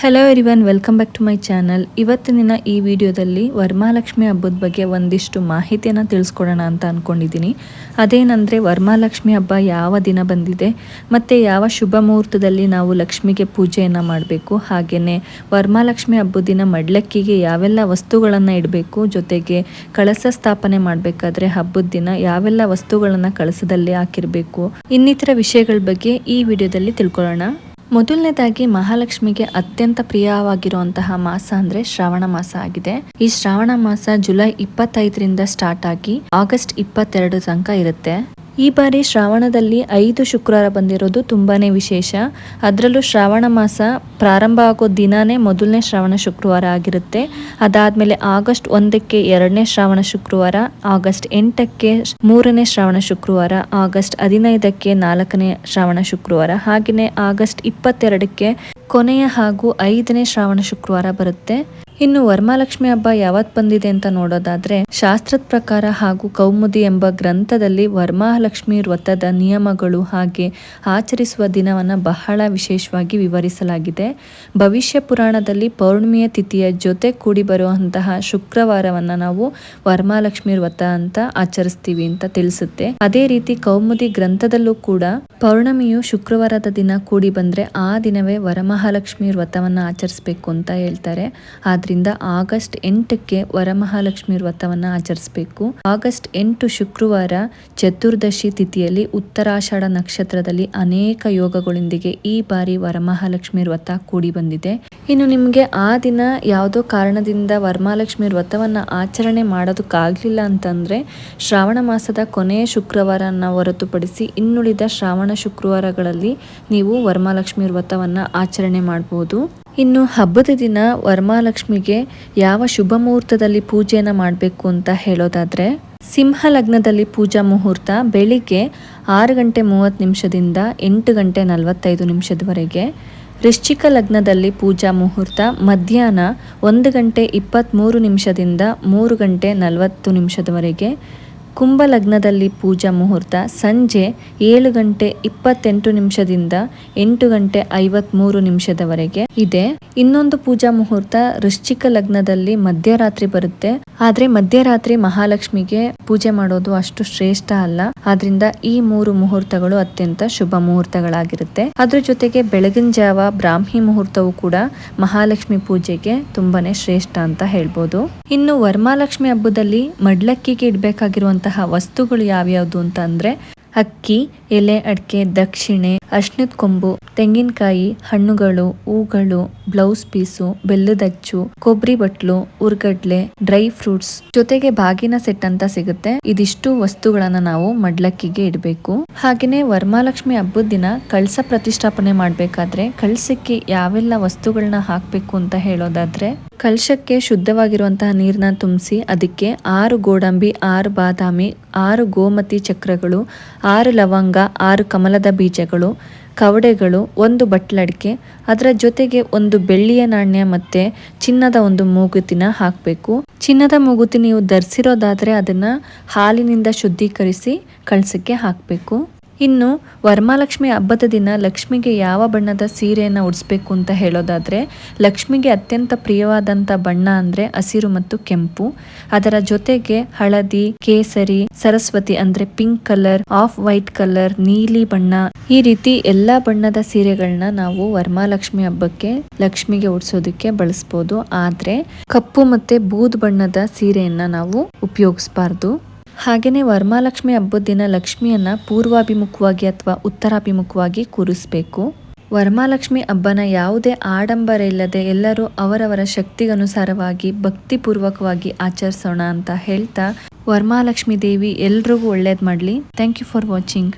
Hello everyone welcome back to my channel ಇವತ್ತಿನ ಈ ವಿಡಿಯೋದಲ್ಲಿ ವರ್ಮಾಲಕ್ಷ್ಮಿ ಹಬ್ಬದ ಬಗ್ಗೆ ಒಂದಿಷ್ಟು ಮಾಹಿತಿಯನ್ನು ತಿಳಿಸ್ಕೊಡೋಣ ಅಂತ ಅಂದ್ಕೊಂಡಿದ್ದೀನಿ ಅದೇನಂದರೆ ವರ್ಮಾಲಕ್ಷ್ಮಿ ಹಬ್ಬ ಯಾವ ದಿನ ಬಂದಿದೆ, ಮತ್ತು ಯಾವ ಶುಭ ಮುಹೂರ್ತದಲ್ಲಿ ನಾವು ಲಕ್ಷ್ಮಿಗೆ ಪೂಜೆಯನ್ನು ಮಾಡಬೇಕು ಹಾಗೆಯೇ ವರಮಹಾಲಕ್ಷ್ಮಿ ಹಬ್ಬದ ದಿನ ಮಡ್ಲಕ್ಕಿಗೆ ಯಾವೆಲ್ಲ ವಸ್ತುಗಳನ್ನು ಇಡಬೇಕು, ಜೊತೆಗೆ ಕಳಸ ಸ್ಥಾಪನೆ ಮಾಡಬೇಕಾದ್ರೆ ಹಬ್ಬದ ದಿನ ಯಾವೆಲ್ಲ ವಸ್ತುಗಳನ್ನು ಕಳಸದಲ್ಲಿ ಹಾಕಿರಬೇಕು, ಇನ್ನಿತರ ವಿಷಯಗಳ ಬಗ್ಗೆ ಈ ವಿಡಿಯೋದಲ್ಲಿ ತಿಳ್ಕೊಳ್ಳೋಣ. ಮೊದಲನೇದಾಗಿ ಮಹಾಲಕ್ಷ್ಮಿಗೆ ಅತ್ಯಂತ ಪ್ರಿಯವಾಗಿರುವಂತಹ ಮಾಸ ಅಂದ್ರೆ ಶ್ರಾವಣ ಮಾಸ ಆಗಿದೆ. ಈ ಶ್ರಾವಣ ಮಾಸ ಜುಲೈ ಇಪ್ಪತ್ತೈದರಿಂದ ಸ್ಟಾರ್ಟ್ ಆಗಿ ಆಗಸ್ಟ್ ಇಪ್ಪತ್ತೆರಡು ತನಕ ಇರುತ್ತೆ. ಈ ಬಾರಿ ಶ್ರಾವಣದಲ್ಲಿ ಐದು ಶುಕ್ರವಾರ ಬಂದಿರೋದು ತುಂಬಾನೇ ವಿಶೇಷ. ಅದರಲ್ಲೂ ಶ್ರಾವಣ ಮಾಸ ಪ್ರಾರಂಭ ಆಗೋ ದಿನಾನೇ ಮೊದಲನೇ ಶ್ರಾವಣ ಶುಕ್ರವಾರ ಆಗಿರುತ್ತೆ. ಅದಾದಮೇಲೆ ಆಗಸ್ಟ್ ಒಂದಕ್ಕೆ ಎರಡನೇ ಶ್ರಾವಣ ಶುಕ್ರವಾರ, ಆಗಸ್ಟ್ ಎಂಟಕ್ಕೆ ಮೂರನೇ ಶ್ರಾವಣ ಶುಕ್ರವಾರ, ಆಗಸ್ಟ್ ಹದಿನೈದಕ್ಕೆ ನಾಲ್ಕನೇ ಶ್ರಾವಣ ಶುಕ್ರವಾರ. ಹಾಗೆಯೇ ಆಗಸ್ಟ್ ಇಪ್ಪತ್ತೆರಡಕ್ಕೆ ಕೊನೆಯ ಹಾಗೂ ಐದನೇ ಶ್ರಾವಣ ಶುಕ್ರವಾರ ಬರುತ್ತೆ. ಇನ್ನು ವರಮಹಾಲಕ್ಷ್ಮಿ ಹಬ್ಬ ಯಾವತ್ ಬಂದಿದೆ ಅಂತ ನೋಡೋದಾದ್ರೆ, ಶಾಸ್ತ್ರದ ಪ್ರಕಾರ ಹಾಗೂ ಕೌಮುದಿ ಎಂಬ ಗ್ರಂಥದಲ್ಲಿ ವರಮಹಾಲಕ್ಷ್ಮಿ ವ್ರತದ ನಿಯಮಗಳು ಹಾಗೆ ಆಚರಿಸುವ ದಿನವನ್ನು ಬಹಳ ವಿಶೇಷವಾಗಿ ವಿವರಿಸಲಾಗಿದೆ. ಭವಿಷ್ಯ ಪುರಾಣದಲ್ಲಿ ಪೌರ್ಣಿಮೆಯ ತಿಥಿಯ ಜೊತೆ ಕೂಡಿ ಬರುವಂತಹ ಶುಕ್ರವಾರವನ್ನು ನಾವು ವರಮಹಾಲಕ್ಷ್ಮಿ ವ್ರತ ಅಂತ ಆಚರಿಸ್ತೀವಿ ಅಂತ ತಿಳಿಸುತ್ತೆ. ಅದೇ ರೀತಿ ಕೌಮುದಿ ಗ್ರಂಥದಲ್ಲೂ ಕೂಡ ಪೌರ್ಣಮಿಯು ಶುಕ್ರವಾರದ ದಿನ ಕೂಡಿ ಬಂದ್ರೆ ಆ ದಿನವೇ ವರಮಹಾಲಕ್ಷ್ಮಿ ವ್ರತವನ್ನು ಆಚರಿಸಬೇಕು ಅಂತ ಹೇಳ್ತಾರೆ. ಆದ್ರೆ ಆದ್ರಿಂದ ಆಗಸ್ಟ್ ಎಂಟಕ್ಕೆ ವರಮಹಾಲಕ್ಷ್ಮಿ ವ್ರತವನ್ನು ಆಚರಿಸಬೇಕು. ಆಗಸ್ಟ್ ಎಂಟು ಶುಕ್ರವಾರ ಚತುರ್ದಶಿ ತಿಥಿಯಲ್ಲಿ ಉತ್ತರಾಷಾಢ ನಕ್ಷತ್ರದಲ್ಲಿ ಅನೇಕ ಯೋಗಗಳೊಂದಿಗೆ ಈ ಬಾರಿ ವರಮಹಾಲಕ್ಷ್ಮಿ ವ್ರತ ಕೂಡಿ ಬಂದಿದೆ. ಇನ್ನು ನಿಮಗೆ ಆ ದಿನ ಯಾವುದೋ ಕಾರಣದಿಂದ ವರಮಹಾಲಕ್ಷ್ಮಿ ವ್ರತವನ್ನು ಆಚರಣೆ ಮಾಡೋದಕ್ಕಾಗಲಿಲ್ಲ ಅಂತಂದ್ರೆ ಶ್ರಾವಣ ಮಾಸದ ಕೊನೆಯ ಶುಕ್ರವಾರನ ಹೊರತುಪಡಿಸಿ ಇನ್ನುಳಿದ ಶ್ರಾವಣ ಶುಕ್ರವಾರಗಳಲ್ಲಿ ನೀವು ವರಮಹಾಲಕ್ಷ್ಮಿ ವ್ರತವನ್ನು ಆಚರಣೆ ಮಾಡಬಹುದು ಇನ್ನು ಹಬ್ಬದ ದಿನ ವರಮಹಾಲಕ್ಷ್ಮಿಗೆ ಯಾವ ಶುಭ ಮುಹೂರ್ತದಲ್ಲಿ ಪೂಜೆಯನ್ನು ಮಾಡಬೇಕು ಅಂತ ಹೇಳೋದಾದ್ರೆ ಸಿಂಹ ಲಗ್ನದಲ್ಲಿ ಪೂಜಾ ಮುಹೂರ್ತ ಬೆಳಿಗ್ಗೆ ಆರು ಗಂಟೆ ಮೂವತ್ತು ನಿಮಿಷದಿಂದ ಎಂಟು ಗಂಟೆ ನಲವತ್ತೈದು ನಿಮಿಷದವರೆಗೆ. ವೃಶ್ಚಿಕ ಲಗ್ನದಲ್ಲಿ ಪೂಜಾ ಮುಹೂರ್ತ ಮಧ್ಯಾಹ್ನ ಒಂದು ಗಂಟೆ ಇಪ್ಪತ್ತ್ಮೂರು ನಿಮಿಷದಿಂದ ಮೂರು ಗಂಟೆ ನಲವತ್ತು ನಿಮಿಷದವರೆಗೆ. ಕುಂಭ ಲಗ್ನದಲ್ಲಿ ಪೂಜಾ ಮುಹೂರ್ತ ಸಂಜೆ ಏಳು ಗಂಟೆ ಇಪ್ಪತ್ತೆಂಟು ನಿಮಿಷದಿಂದ ಎಂಟು ಗಂಟೆ ಐವತ್ಮೂರು ನಿಮಿಷದವರೆಗೆ ಇದೆ. ಇನ್ನೊಂದು ಪೂಜಾ ಮುಹೂರ್ತ ವೃಶ್ಚಿಕ ಲಗ್ನದಲ್ಲಿ ಮಧ್ಯರಾತ್ರಿ ಬರುತ್ತೆ. ಆದ್ರೆ ಮಧ್ಯರಾತ್ರಿ ಮಹಾಲಕ್ಷ್ಮಿಗೆ ಪೂಜೆ ಮಾಡೋದು ಅಷ್ಟು ಶ್ರೇಷ್ಠ ಅಲ್ಲ. ಆದ್ರಿಂದ ಈ ಮೂರು ಮುಹೂರ್ತಗಳು ಅತ್ಯಂತ ಶುಭ ಮುಹೂರ್ತಗಳಾಗಿರುತ್ತೆ. ಅದ್ರ ಜೊತೆಗೆ ಬೆಳಗಿನ ಜಾವ ಬ್ರಾಹ್ಮಿ ಮುಹೂರ್ತವು ಕೂಡ ಮಹಾಲಕ್ಷ್ಮಿ ಪೂಜೆಗೆ ತುಂಬಾನೇ ಶ್ರೇಷ್ಠ ಅಂತ ಹೇಳ್ಬೋದು. ಇನ್ನು ವರ್ಮಾಲಕ್ಷ್ಮಿ ಹಬ್ಬದಲ್ಲಿ ಮಡ್ಲಕ್ಕಿಗೆ ಇಡ್ಬೇಕಾಗಿರುವಂತಹ ವಸ್ತುಗಳು ಯಾವ್ಯಾವುದು ಅಂತ ಅಂದ್ರೆ ಅಕ್ಕಿ ಎಲೆ ಅಡಿಕೆ ದಕ್ಷಿಣೆ ಅರ್ಶಿನದ ಕೊಂಬು ತೆಂಗಿನಕಾಯಿ, ಹಣ್ಣುಗಳು, ಹೂಗಳು, ಬ್ಲೌಸ್ ಪೀಸು ಬೆಲ್ಲದಚ್ಚು ಕೊಬ್ಬರಿ ಬಟ್ಲು, ಉರ್ಗಡ್ಲೆ, ಡ್ರೈ ಫ್ರೂಟ್ಸ್ ಜೊತೆಗೆ ಬಾಗಿನ ಸೆಟ್ ಅಂತ ಸಿಗುತ್ತೆ. ಇದಿಷ್ಟು ವಸ್ತುಗಳನ್ನ ನಾವು ಮಡ್ಲಕ್ಕಿಗೆ ಇಡಬೇಕು. ಹಾಗೇನೆ ವರ್ಮಾಲಕ್ಷ್ಮಿ ಹಬ್ಬದ ದಿನ ಕಳಸ ಪ್ರತಿಷ್ಠಾಪನೆ ಮಾಡ್ಬೇಕಾದ್ರೆ ಕಳಸಕ್ಕೆ ಯಾವೆಲ್ಲ ವಸ್ತುಗಳನ್ನ ಹಾಕ್ಬೇಕು ಅಂತ ಹೇಳೋದಾದ್ರೆ ಕಳಶಕ್ಕೆ ಶುದ್ಧವಾಗಿರುವಂತಹ ನೀರನ್ನ ತುಂಬಿಸಿ ಅದಕ್ಕೆ ಆರು ಗೋಡಂಬಿ, ಆರು ಬಾದಾಮಿ, ಆರು ಗೋಮತಿ ಚಕ್ರಗಳು, ಆರು ಲವಂಗ, ಆರು ಕಮಲದ ಬೀಜಗಳು ಕವಡೆಗಳು, ಒಂದು ಬಟ್ಲಡಿಕೆ, ಅದರ ಜೊತೆಗೆ ಒಂದು ಬೆಳ್ಳಿಯ ನಾಣ್ಯ ಮತ್ತೆ ಚಿನ್ನದ ಒಂದು ಮೂಗುತಿನ ಹಾಕಬೇಕು. ಚಿನ್ನದ ಮೂಗುತಿ ನೀವು ಧರಿಸಿರೋದಾದ್ರೆ ಅದನ್ನ ಹಾಲಿನಿಂದ ಶುದ್ಧೀಕರಿಸಿ ಕಳಸಕ್ಕೆ ಹಾಕಬೇಕು. ಇನ್ನು ವರ್ಮಾಲಕ್ಷ್ಮಿ ಹಬ್ಬದ ದಿನ ಲಕ್ಷ್ಮಿಗೆ ಯಾವ ಬಣ್ಣದ ಸೀರೆಯನ್ನು ಉಡಿಸ್ಬೇಕು ಅಂತ ಹೇಳೋದಾದ್ರೆ, ಲಕ್ಷ್ಮಿಗೆ ಅತ್ಯಂತ ಪ್ರಿಯವಾದಂಥ ಬಣ್ಣ ಅಂದ್ರೆ ಹಸಿರು ಮತ್ತು ಕೆಂಪು. ಅದರ ಜೊತೆಗೆ ಹಳದಿ, ಕೇಸರಿ, ಸರಸ್ವತಿ ಅಂದ್ರೆ pink colour, off white colour, ನೀಲಿ ಬಣ್ಣ. ಈ ರೀತಿ ಎಲ್ಲ ಬಣ್ಣದ ಸೀರೆಗಳನ್ನ ನಾವು ವರ್ಮಾಲಕ್ಷ್ಮಿ ಹಬ್ಬಕ್ಕೆ ಲಕ್ಷ್ಮಿಗೆ ಉಡಿಸೋದಕ್ಕೆ ಬಳಸ್ಬೋದು. ಆದರೆ ಕಪ್ಪು ಮತ್ತು ಬೂದ್ ಬಣ್ಣದ ಸೀರೆಯನ್ನು ನಾವು ಉಪಯೋಗಿಸಬಾರ್ದು. ಹಾಗೆಯೇ ವರ್ಮಾಲಕ್ಷ್ಮಿ ಹಬ್ಬದ ದಿನ ಲಕ್ಷ್ಮಿಯನ್ನ ಪೂರ್ವಾಭಿಮುಖವಾಗಿ ಅಥವಾ ಉತ್ತರಾಭಿಮುಖವಾಗಿ ಕೂರಿಸಬೇಕು. ವರ್ಮಾಲಕ್ಷ್ಮಿ ಹಬ್ಬನ ಯಾವುದೇ ಆಡಂಬರ ಇಲ್ಲದೆ ಎಲ್ಲರೂ ಅವರವರ ಶಕ್ತಿಗನುಸಾರವಾಗಿ, ಭಕ್ತಿಪೂರ್ವಕವಾಗಿ ಆಚರಿಸೋಣ ಅಂತ ಹೇಳ್ತಾ ವರಮಹಾಲಕ್ಷ್ಮಿ ದೇವಿ ಎಲ್ರಿಗೂ ಒಳ್ಳೇದು ಮಾಡಲಿ. Thank you for watching